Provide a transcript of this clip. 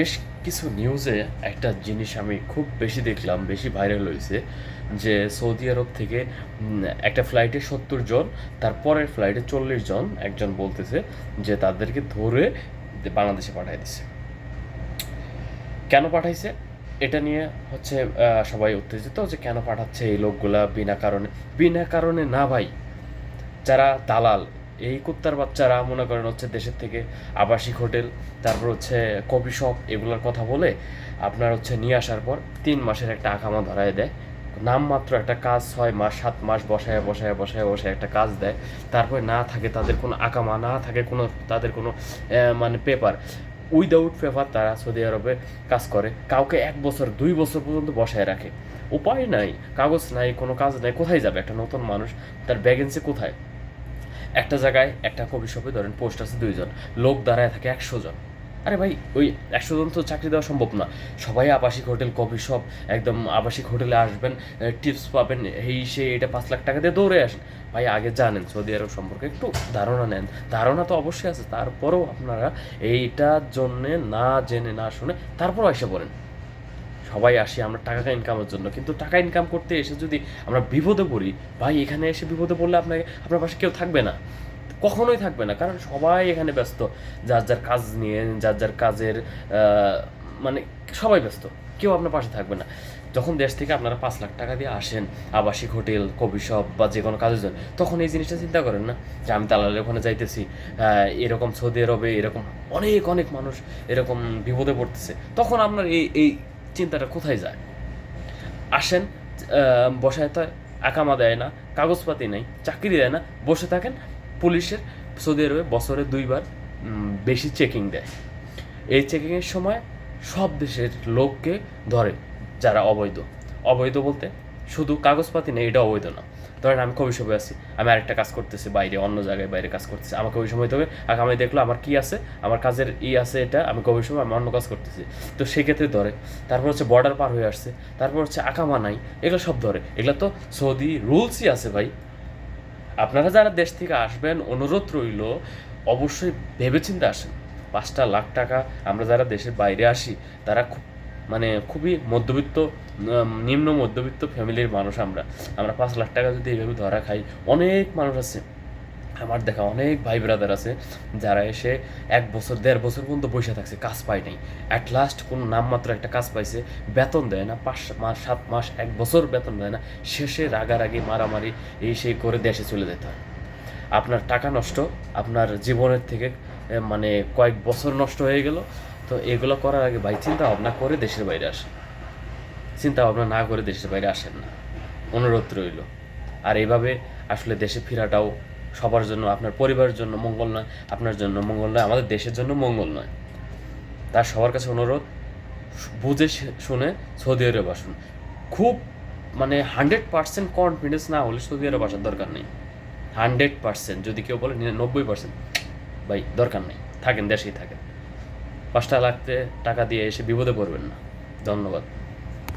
বেশ কিছু নিউজে একটা জিনিস আমি খুব বেশি দেখলাম, বেশি ভাইরাল হয়েছে যে সৌদি আরব থেকে একটা ফ্লাইটে সত্তর জন তারপরের ফ্লাইটে চল্লিশ জন একজন বলতেছে যে তাদেরকে ধরে বাংলাদেশে পাঠিয়ে দিছে। কেন পাঠাইছে? এটা নিয়ে হচ্ছে সবাই উত্তেজিত যে কেন পাঠাচ্ছে এই লোকগুলা বিনা কারণে? বিনা কারণে না ভাই, যারা দালাল এই কুত্তার বাচ্চারা মনে করেন হচ্ছে দেশের থেকে আবাসিক হোটেল, তারপর হচ্ছে কফি শপ এগুলোর কথা বলে আপনার হচ্ছে নিয়ে আসার পর তিন মাসের একটা আকামা ধরায় দেয়। নামমাত্র একটা কাজ ছয় মাস, সাত মাস বসায় বসায় বসায় বসায় একটা কাজ দেয়। তারপরে না থাকে তাদের কোনো আকামা না থাকে কোনো, তাদের কোনো মানে পেপার। উইদাউট পেপার তারা সৌদি আরবে কাজ করে। কাউকে এক বছর, দুই বছর পর্যন্ত বসায় রাখে। উপায় নাই, কাগজ নাই, কোনো কাজ নাই, কোথায় যাবে একটা নতুন মানুষ? তার ভ্যাকেন্সি কোথায়? একটা জায়গায় একটা কফি শপে ধরেন পোস্ট আছে দুইজন, লোক দাঁড়ায় থাকে একশো জন। আরে ভাই, ওই একশো জন তো চাকরি দেওয়া সম্ভব না। সবাই আবাসিক হোটেল, কফি শপ, একদম আবাসিক হোটেলে আসবেন টিপস পাবেন, এই সে এটা পাঁচ লাখ টাকা দিয়ে দৌড়ে আসেন। ভাই, আগে জানেন, সৌদি আরব সম্পর্কে একটু ধারণা নেন। ধারণা তো অবশ্যই আছে, তারপরেও আপনারা এইটার জন্যে না জেনে, না শুনে তারপরও এসে পড়েন। সবাই আসি, আমরা টাকা ইনকামের জন্য। কিন্তু টাকা ইনকাম করতে এসে যদি আমরা বিপদে পড়ি, ভাই, এখানে এসে বিপদে পড়লে আপনাকে, আপনার পাশে কেউ থাকবে না। কখনোই থাকবে না, কারণ সবাই এখানে ব্যস্ত। যার যার কাজ নিয়ে, যার যার কাজের মানে সবাই ব্যস্ত, কেউ আপনার পাশে থাকবে না। যখন দেশ থেকে আপনারা পাঁচ লাখ টাকা দিয়ে আসেন, আবাসিক হোটেল, কফি শপ বা যে কোনো কাজের জন্য, তখন এই জিনিসটা চিন্তা করেন না যে আমি দালালের ওখানে যাইতেছি এরকম সৌদি আরবে, এরকম অনেক অনেক মানুষ এরকম বিপদে পড়তেছে। তখন আপনার এই এই চিন্তাটা কোথায় যায়? আসেন বসায় তো আকামা দেয় না, কাগজপাতি নেই, চাকরি দেয় না, বসে থাকেন, পুলিশের, সৌদি আরবে বছরে দুইবার বেশি চেকিং দেয়। এই চেকিংয়ের সময় সব দেশের লোককে ধরে যারা অবৈধ। অবৈধ বলতে শুধু কাগজপাতি নেই, এটা অবৈধ না। ধরেন আমি কবি সবে আছি, আমি আরেকটা কাজ করতেছি বাইরে, অন্য জায়গায় বাইরে কাজ করতেছি, আমাকে ওই সময় তবে আগামী দেখল আমার কি আছে, আমার কাজের ই আছে এটা, আমি কবি সময় আমি অন্য কাজ করতেছি। তো সেক্ষেত্রে ধরে, তারপর হচ্ছে বর্ডার পার হয়ে আসছে, তারপর হচ্ছে আকামা নাই, এগুলো সব ধরে। এগুলো তো সৌদি রুলসই আছে ভাই। আপনারা যারা দেশ থেকে আসবেন, অনুরোধ রইল, অবশ্যই ভেবেচিন্তে আসেন। পাঁচটা লাখ টাকা, আমরা যারা দেশের বাইরে আসি, তারা খুব মানে খুবই মধ্যবিত্ত নিম্ন মধ্যবিত্ত ফ্যামিলির মানুষ আমরা। আমরা পাঁচ লাখ টাকা যদি এইভাবে ধরা খাই, অনেক মানুষ আছে। আমার দেখা অনেক ভাই ব্রাদার আছে, যারা এসে এক বছর, দেড় বছর পর্যন্ত বসে থাকছে, কাজ পায় নাই। অ্যাট লাস্ট কোনো নামমাত্র একটা কাজ পাইছে, বেতন দেয় না, পাঁচ মাস, সাত মাস, এক বছর বেতন দেয় না, শেষে রাগারাগি, মারামারি, এই সেই করে দেশে চলে যেতে হয়। আপনার টাকা নষ্ট, আপনার জীবনের থেকে মানে কয়েক বছর নষ্ট হয়ে গেল তো এগুলো করার আগে ভাই চিন্তা ভাবনা করে দেশের বাইরে আসেন। চিন্তা ভাবনা না করে দেশের বাইরে আসেন না। অনুরোধ রইল। আর এইভাবে আসলে দেশে ফেরাটাও সবার জন্য, আপনার পরিবারের জন্য মঙ্গল নয়, আপনার জন্য মঙ্গল নয়, আমাদের দেশের জন্য মঙ্গল নয়। তার সবার কাছে অনুরোধ, বুঝে শুনে সৌদি আরব আসুন। খুব মানে হান্ড্রেড পার্সেন্ট কনফিডেন্স না হলে সৌদি আরব আসার দরকার নেই। হান্ড্রেড পার্সেন্ট, যদি কেউ বলে নব্বই পার্সেন্ট, ভাই দরকার নেই। থাকেন, দেশেই থাকেন। পাঁচটা লাগতে টাকা দিয়ে এসে বিপদে পড়বেন না। ধন্যবাদ।